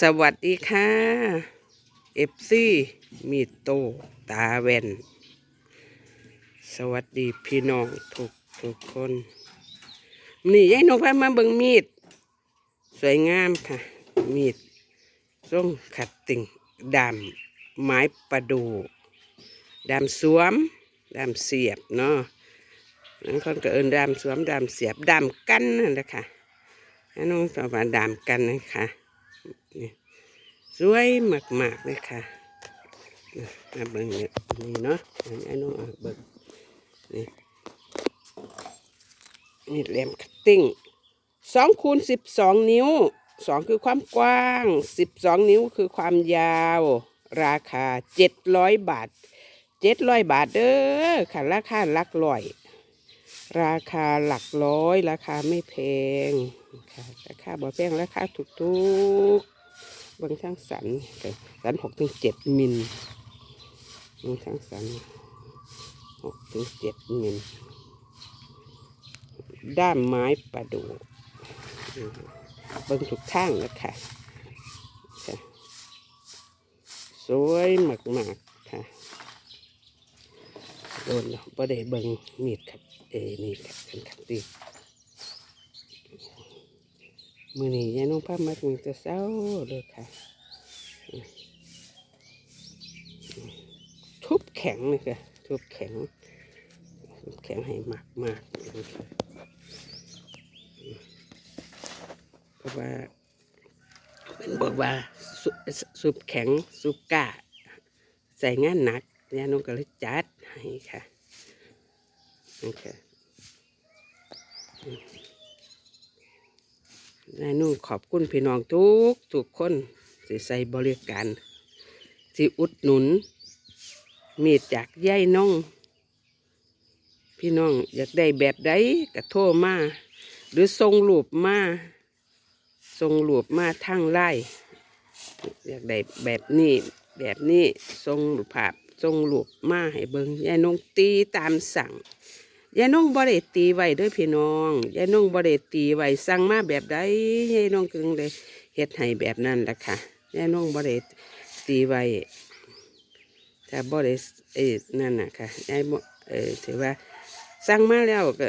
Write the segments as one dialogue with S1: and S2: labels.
S1: สวัสดีค่ะเอฟซีมีโตตาแวนสวัสดีพี่น้องทุกทุกคน นี่ยายนกพามาเบิ่งมีด สวยงามค่ะ มีดส่งขัดติ่งดำไม้ประดูดำสวมดำเสียบเนาะนั่นคนก็เอินดำสวมดำเสียบดำกันนั่นแหละค่ะอันน้องสาวาดำกันนะคะ สวยมากๆเลยค่ะนี่มาเบิ่งเนี่ยนี่เนาะอันนี้น้องเอาเบิ่งนี่นี่แหลมคัตติ้งสองคูณสิบสองนิ้วสองคือความกว้างสิบสองนิ้วคือความยาว ราคาเจ็ดร้อยบาทเจ็ดร้อยบาทเด้อค่ะราคาหลักร้อย ราคาหลักร้อย ราคาไม่แพงค่ะราคาบ่แพงราคาถูกทุกๆบางทั้งสันสันหกถึงเจ็ดมิลบางทั้งสันหกถึงเจ็ดมิลด้ามไม้ประดูเบิ่งทุกทางแล้วค่ะค่ะ สวยมากๆค่ะ โดนบ่ได้เบิ่งมีดครับ เอ้นี่ครับเป็นครับดีมือนี้ยายน้องพามาถึงแต่เช้าเลยค่ะ ทุบแข็งเลยค่ะ ทุบแข็ง ทุบแข็งให้มากมากเพราะว่าเป็นบอกว่าสุสุบแข็งสุบกะใส่งานหนัก ยายน้องก็เลยจัดให้ค่ะนี่ค่ะนายนุ่งขอบคุณพี่น้องทุกทุกคนที่ใส่บริการที่อุดหนุน มีดจากย่ายน้อง พี่น้องอยากได้แบบใดก็โทรมา หรือส่งรูปมาส่งรูปมาทางไล่อยากได้แบบนี้ แบบนี้ส่งรูปภาพ ส่งรูปมาให้เบิงยายนงตีตามสั่งยายนงบ่ได้ตีไว้ด้วยพี่น้องยายนงบ่ได้ตีไว้สั่งมาแบบใดยายนงจึงได้เฮ็ดให้แบบนั้นแหละค่ะยายนงบ่ได้ตีไว้ถ้าบ่ได้เอ้นั่นน่ะค่ะยายเออถือว่าสั่งมาแล้วก็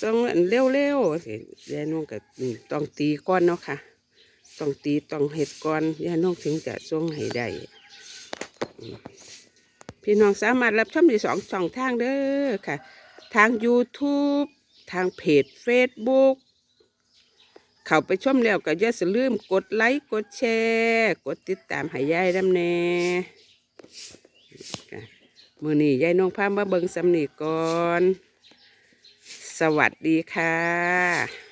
S1: ส่งอันเร็วๆสิยายนงก็ต้องตีก่อนเนาะค่ะ ต้องตีต้องเฮ็ดก่อนยายนงถึงจะส่งให้ได้ พี่น้องสามารถรับชมได้สองช่องทางเด้อค่ะ ทาง YouTube ทางเพจ Facebook เข้าไปชมแล้วก็อย่าลืมกดไลค์กดแชร์กดติดตามให้ยายดำแน่มือนี้ยายน้องพามาเบิงสำนีก่อน สวัสดีค่ะ